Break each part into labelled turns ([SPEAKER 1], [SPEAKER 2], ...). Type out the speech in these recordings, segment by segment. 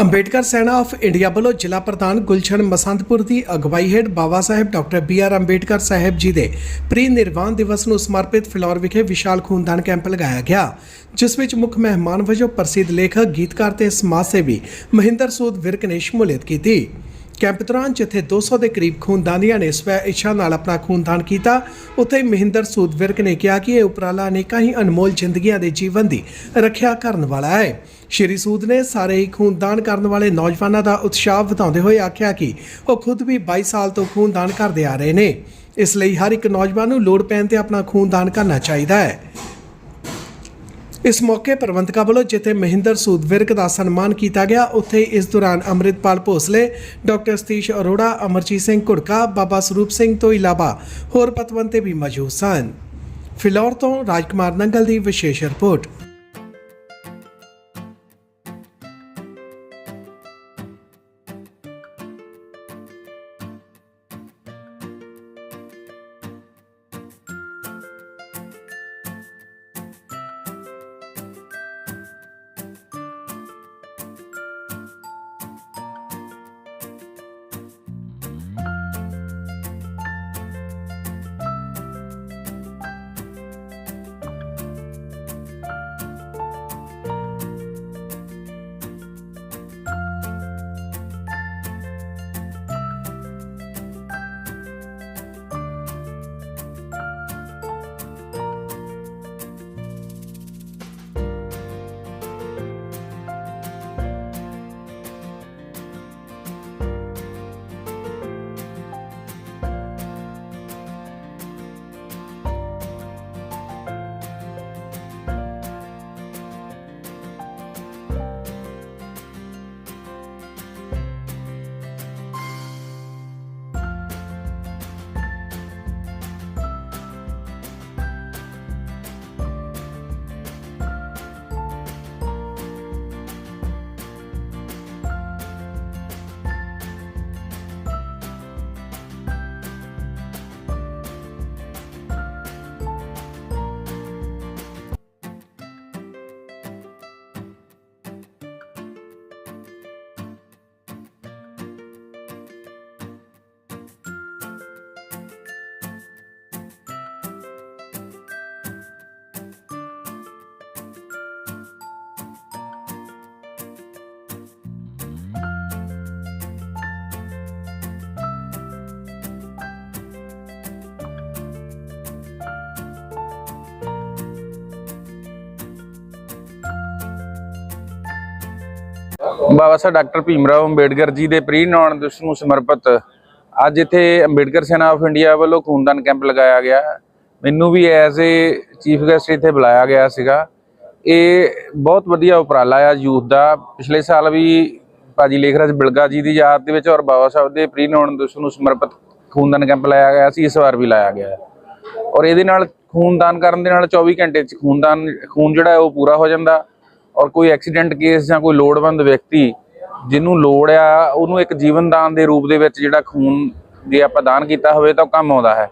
[SPEAKER 1] ਅੰਬੇਡਕਰ ਸੈਨਾ of India ਵੱਲੋਂ ਜ਼ਿਲ੍ਹਾ ਪ੍ਰਧਾਨ ਗੁਲਸ਼ਨ ਮਸੰਦਪੁਰ ਦੀ ਅਗਵਾਈ ਹੇਠ Baba Sahib doctor B R Ambedkar Sahib ji ਦੇ ਪ੍ਰੀ ਨਿਰਵਾਣ ਦਿਵਸ ਨੂੰ ਸਮਰਪਿਤ ਫਿਲੌਰ ਵਿਖੇ ਵਿਸ਼ਾਲ ਖੂਨਦਾਨ ਕੈਂਪ ਲਗਾਇਆ ਗਿਆ, ਜਿਸ ਵਿੱਚ ਮੁੱਖ ਮਹਿਮਾਨ ਵਜੋਂ ਪ੍ਰਸਿੱਧ ਲੇਖਕ, ਗੀਤਕਾਰ ਤੇ ਸਮਾਜ ਸੇਵੀ ਮਹਿੰਦਰ ਸੂਦ ਵਿਰਕ ਨੇ ਸ਼ਮੂਲੀਅਤ ਕੀਤੀ। ਕੈਂਪ ਦੌਰਾਨ ਜਿੱਥੇ 200 ਦੇ ਕਰੀਬ ਖੂਨਦਾਨੀਆਂ ਨੇ ਸਵੈ ਇੱਛਾ ਨਾਲ ਆਪਣਾ ਖੂਨਦਾਨ ਕੀਤਾ, ਉੱਥੇ ਮਹਿੰਦਰ ਸੂਦ ਵਿਰਕ ਨੇ ਕਿਹਾ ਕਿ ਇਹ ਉਪਰਾਲਾ ਅਨੇਕਾਂ ਹੀ ਅਨਮੋਲ ਜ਼ਿੰਦਗੀਆਂ ਦੇ ਜੀਵਨ ਦੀ ਰੱਖਿਆ ਕਰਨ ਵਾਲਾ ਹੈ। ਸ਼੍ਰੀ ਸੂਦ ਨੇ ਸਾਰੇ ਹੀ ਖੂਨਦਾਨ ਕਰਨ ਵਾਲੇ ਨੌਜਵਾਨਾਂ ਦਾ ਉਤਸ਼ਾਹ ਵਧਾਉਂਦੇ ਹੋਏ ਆਖਿਆ ਕਿ ਉਹ ਖੁਦ ਵੀ 22 ਸਾਲ ਤੋਂ ਖੂਨਦਾਨ ਕਰਦੇ ਆ ਰਹੇ ਨੇ। ਇਸ ਲਈ ਹਰ ਇੱਕ ਨੌਜਵਾਨ ਨੂੰ ਲੋੜ ਪੈਣ ਤੇ ਆਪਣਾ ਖੂਨਦਾਨ ਕਰਨਾ ਚਾਹੀਦਾ ਹੈ। ਇਸ ਮੌਕੇ ਪ੍ਰਬੰਧਕਾਂ ਵੱਲੋਂ ਜਿੱਥੇ ਮਹਿੰਦਰ ਸੂਦ ਵਿਰਕ ਦਾ ਸਨਮਾਨ ਕੀਤਾ ਗਿਆ, ਉੱਥੇ ਇਸ ਦੌਰਾਨ ਅੰਮ੍ਰਿਤਪਾਲ ਭੋਸਲੇ, ਡਾਕਟਰ ਸਤੀਸ਼ ਅਰੋੜਾ, ਅਮਰਜੀਤ ਸਿੰਘ ਘੁੜਕਾ, ਬਾਬਾ ਸਰੂਪ ਸਿੰਘ ਤੋਂ ਇਲਾਵਾ ਹੋਰ ਪਤਵੰਤੇ ਵੀ ਮੌਜੂਦ ਸਨ। ਫਿਲੌਰ ਤੋਂ ਰਾਜਕੁਮਾਰ ਨੰਗਲ ਦੀ ਵਿਸ਼ੇਸ਼ ਰਿਪੋਰਟ।
[SPEAKER 2] ਬਾਬਾ ਸਾਹਿਬ, ਡਾਕਟਰ ਭੀਮਰਾਓ ਅੰਬੇਡਕਰ ਜੀ ਦੇ ਪ੍ਰੀ ਨੌਨ ਦਿਵਸ ਨੂੰ ਸਮਰਪਿਤ ਅੱਜ ਇੱਥੇ ਅੰਬੇਡਕਰ ਸੈਨਾ ਆਫ ਇੰਡੀਆ ਵੱਲੋਂ ਖੂਨਦਾਨ ਕੈਂਪ ਲਗਾਇਆ ਗਿਆ। ਮੈਨੂੰ ਵੀ ਐਜ਼ ਏ ਚੀਫ ਗੈਸਟ ਇੱਥੇ ਬੁਲਾਇਆ ਗਿਆ ਸੀਗਾ। ਇਹ ਬਹੁਤ ਵਧੀਆ ਉਪਰਾਲਾ ਆ ਯੂਥ ਦਾ। ਪਿਛਲੇ ਸਾਲ ਵੀ ਭਾਜੀ ਲੇਖਰਾਜ ਬਿਲਗਾ ਜੀ ਦੀ ਯਾਦ ਦੇ ਵਿੱਚ ਔਰ ਬਾਬਾ ਸਾਹਿਬ ਦੇ ਪ੍ਰੀ ਨੌਨ ਦਿਵਸ ਨੂੰ ਸਮਰਪਿਤ ਖੂਨਦਾਨ ਕੈਂਪ ਲਾਇਆ ਗਿਆ ਸੀ, ਇਸ ਵਾਰ ਵੀ ਲਾਇਆ ਗਿਆ। ਔਰ ਇਹਦੇ ਨਾਲ ਖੂਨਦਾਨ ਕਰਨ ਦੇ ਨਾਲ 24 ਘੰਟੇ ਚ ਖੂਨਦਾਨ, ਖੂਨ ਜਿਹੜਾ ਉਹ ਪੂਰਾ ਹੋ ਜਾਂਦਾ। ਔਰ ਕੋਈ ਐਕਸੀਡੈਂਟ ਕੇਸ ਜਾਂ ਕੋਈ ਲੋੜਵੰਦ ਵਿਅਕਤੀ ਜਿਹਨੂੰ ਲੋੜ ਆ ਉਹਨੂੰ ਇੱਕ ਜੀਵਨ ਦਾਨ ਦੇ ਰੂਪ ਦੇ ਵਿੱਚ ਜਿਹੜਾ ਖੂਨ ਜੇ ਆਪਾਂ ਦਾਨ ਕੀਤਾ ਹੋਵੇ ਤਾਂ ਉਹ ਕੰਮ ਆਉਂਦਾ ਹੈ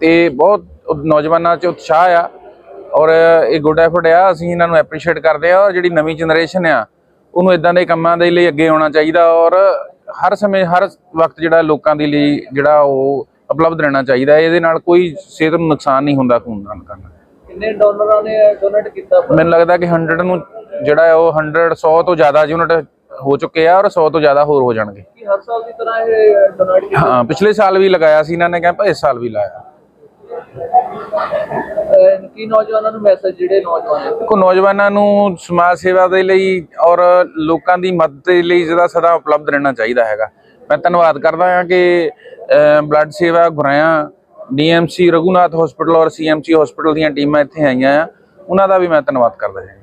[SPEAKER 2] ਤੇ ਬਹੁਤ ਨੌਜਵਾਨਾਂ 'ਚ ਉਤਸ਼ਾਹ ਆ ਔਰ ਇਹ ਗੁੱਡ ਐਫਰਟ ਆ ਅਸੀਂ ਇਹਨਾਂ ਨੂੰ ਐਪਰੀਸ਼ੀਏਟ ਕਰਦੇ ਆ ਔਰ ਜਿਹੜੀ ਨਵੀਂ ਜਨਰੇਸ਼ਨ ਆ ਉਹਨੂੰ ਇਦਾਂ ਦੇ ਕੰਮਾਂ ਦੇ ਲਈ ਅੱਗੇ ਆਉਣਾ ਚਾਹੀਦਾ ਔਰ ਹਰ ਸਮੇਂ ਹਰ ਵਕਤ ਜਿਹੜਾ ਲੋਕਾਂ ਦੇ ਲਈ ਜਿਹੜਾ ਉਹ ਉਪਲਬਧ ਰਹਿਣਾ ਚਾਹੀਦਾ। ਇਹਦੇ ਨਾਲ ਕੋਈ ਸਿਹਤ ਨੂੰ ਨੁਕਸਾਨ ਨਹੀਂ ਹੁੰਦਾ ਖੂਨਦਾਨ ਕਰਨਾ
[SPEAKER 3] ਕਿੰਨੇ ਡੋਨਰਾਂ ਨੇ ਡੋਨੇਟ ਕੀਤਾ
[SPEAKER 2] ਮੈਨੂੰ ਲੱਗਦਾ ਕਿ 100 ਨੂੰ ਜਿਹੜਾ ਹੈ ਉਹ 100 100 ਤੋਂ ਜ਼ਿਆਦਾ ਯੂਨਿਟ ਹੋ ਚੁੱਕੇ ਆ ਔਰ 100 ਤੋਂ ਜ਼ਿਆਦਾ ਹੋਰ ਹੋ ਜਾਣਗੇ।
[SPEAKER 3] ਕੀ ਹਰ ਸਾਲ ਦੀ ਤਰ੍ਹਾਂ ਇਹ ਕੀਤਾ
[SPEAKER 2] ਹਾਂ? ਪਿਛਲੇ ਸਾਲ ਵੀ ਲਗਾਇਆ ਸੀ ਇਹਨਾਂ ਨੇ ਕੈਂਪ ਇਸ ਸਾਲ ਵੀ ਲਾਇਆ।
[SPEAKER 3] ਕੀ ਨੌਜਵਾਨਾਂ ਨੂੰ ਮੈਸੇਜ ਜਿਹੜੇ ਨੌਜਵਾਨ
[SPEAKER 2] ਕੋ ਨੌਜਵਾਨਾਂ ਨੂੰ ਸਮਾਜ ਸੇਵਾ ਦੇ ਲਈ ਔਰ ਲੋਕਾਂ ਦੀ ਮਦਦ ਦੇ ਲਈ ਜਿਹੜਾ ਸਦਾ ਉਪਲਬਧ ਰਹਿਣਾ ਚਾਹੀਦਾ ਹੈਗਾ। ਮੈਂ ਧੰਨਵਾਦ ਕਰਦਾ ਹਾਂ ਕਿ ਬਲੱਡ ਸੇਵਾ ਗੁਰਾਇਆ ਡੀਐਮਸੀ ਰਘੁਨਾਥ ਹਸਪੀਟਲ ਔਰ ਸੀਐਮਸੀ ਹਸਪੀਟਲ ਦੀਆਂ ਟੀਮਾਂ ਇੱਥੇ ਆਈਆਂ ਆ। ਉਹਨਾਂ ਦਾ ਵੀ ਮੈਂ ਧੰਨਵਾਦ ਕਰਦਾ ਹਾਂ।